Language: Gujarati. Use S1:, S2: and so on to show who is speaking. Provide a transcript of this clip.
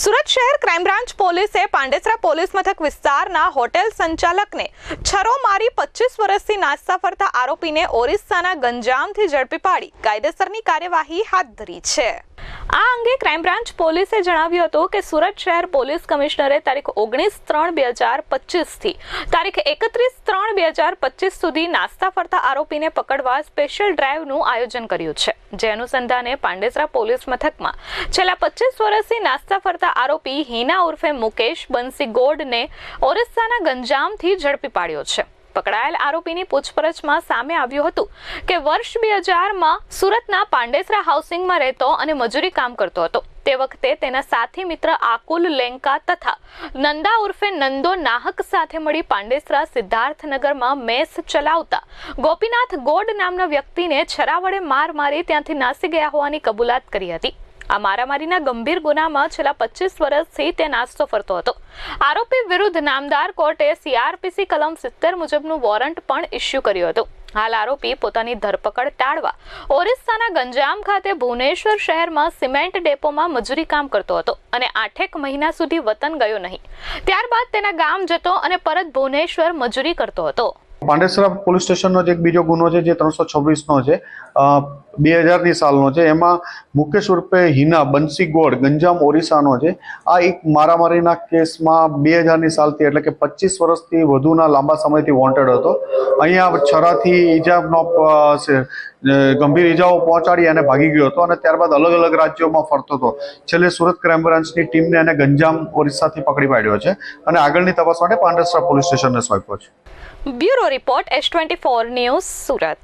S1: સુરત શહેર ક્રાઇમ બ્રાન્ચ પોલીસે પાંડેસરા પોલીસ મથક વિસ્તારના હોટેલ સંચાલકને છરો મારી પચીસ વર્ષથી નાસ્તા ફરતા આરોપીને ઓરિસ્સાના ગંજામથી ઝડપી પાડી. કાયદેસરની કાર્યવાહી હાથ ધરી છે. આ અંગે ક્રાઇમ બ્રાન્ચ પોલીસે જણાવ્યું હતું કે સુરત શહેર પોલીસ કમિશનરે તારીખ ઓગણીસ ત્રણ બે હજાર પચીસથી તારીખ એકત્રીસ ત્રણ બે હજાર પચીસ સુધી નાસ્તા ફરતા આરોપીને પકડવા સ્પેશિયલ ડ્રાઈવનું આયોજન કર્યું છે. જે અનુસંધાને પાંડેસરા પોલીસ મથકમાં છેલ્લા પચીસ વર્ષથી નાસ્તા ફરતા આરોપી હિના ઉર્ફે મુકેશ બંસી ગોડને ઓરિસ્સાના ગંજામથી ઝડપી પાડ્યો છે. પકડાયેલ આરોપીની પૂછપરછમાં સામે આવ્યું હતું કે વર્ષ બે હજારમાં સુરતના પાંડેસરા હાઉસિંગમાં રહેતો અને મજૂરી કામ કરતો હતો. તે વખતે તેના સાથી મિત્ર આકુલ લેંકા તથા નંદા ઉર્ફે નંદો નાહક સાથે મળી પાંડેસરા સિદ્ધાર્થનગરમાં મેસ ચલાવતા ગોપીનાથ ગોડ નામના વ્યક્તિને છરા વડે માર મારી ત્યાંથી નાસી ગયા હોવાની કબૂલાત કરી હતી. આ મારામારીના ગંભીર ગુનામાં છેલ્લા પચીસ વર્ષથી તે નાસ્તો ફરતો હતો. આરોપી વિરુદ્ધ નામદાર કોર્ટે સીઆરપીસી કલમ સિત્તેર મુજબનું વોરંટ પણ ઇસ્યુ કર્યું હતું. હાલ આરોપી પોતાની ધરપકડ ટાળવા ઓરિસ્સાના ગંજામ ખાતે ભુવનેશ્વર શહેરમાં સિમેન્ટ ડેપોમાં મજૂરી કામ કરતો હતો અને આઠેક મહિના સુધી વતન ગયો નહીં. ત્યારબાદ તેના ગામ જતો અને પરત ભુવનેશ્વર મજૂરી કરતો હતો.
S2: પાંડેસરા પોલીસ સ્ટેશનનો જે એક બીજો ગુનો છે જે ત્રણસો છવ્વીસનો છે. બે હજારની સાલનો છે. એમાં મુકેશ ઉર્ફે હિના બંસી ગોળ ગંજામ ઓરિસ્સાનો છે. આ એક મારામારીના કેસમાં બે હજારની સાલથી એટલે કે પચીસ વર્ષથી વધુના લાંબા સમયથી વોન્ટેડ હતો. અહીંયા છરાથી અ, ગંભીર ઈજાઓ પહોંચાડી અને ભાગી ગયો હતો અને ત્યારબાદ અલગ અલગ રાજ્યોમાં ફરતો હતો. છેલ્લે સુરત ક્રાઇમ બ્રાન્ચની ટીમને એને ગંજામ ઓરિસ્સાથી પકડી પાડ્યો છે અને આગળની તપાસ માટે પાંડેસરા પોલીસ સ્ટેશનને સોંપ્યો છે.
S1: Bureau report S twenty four news Surat.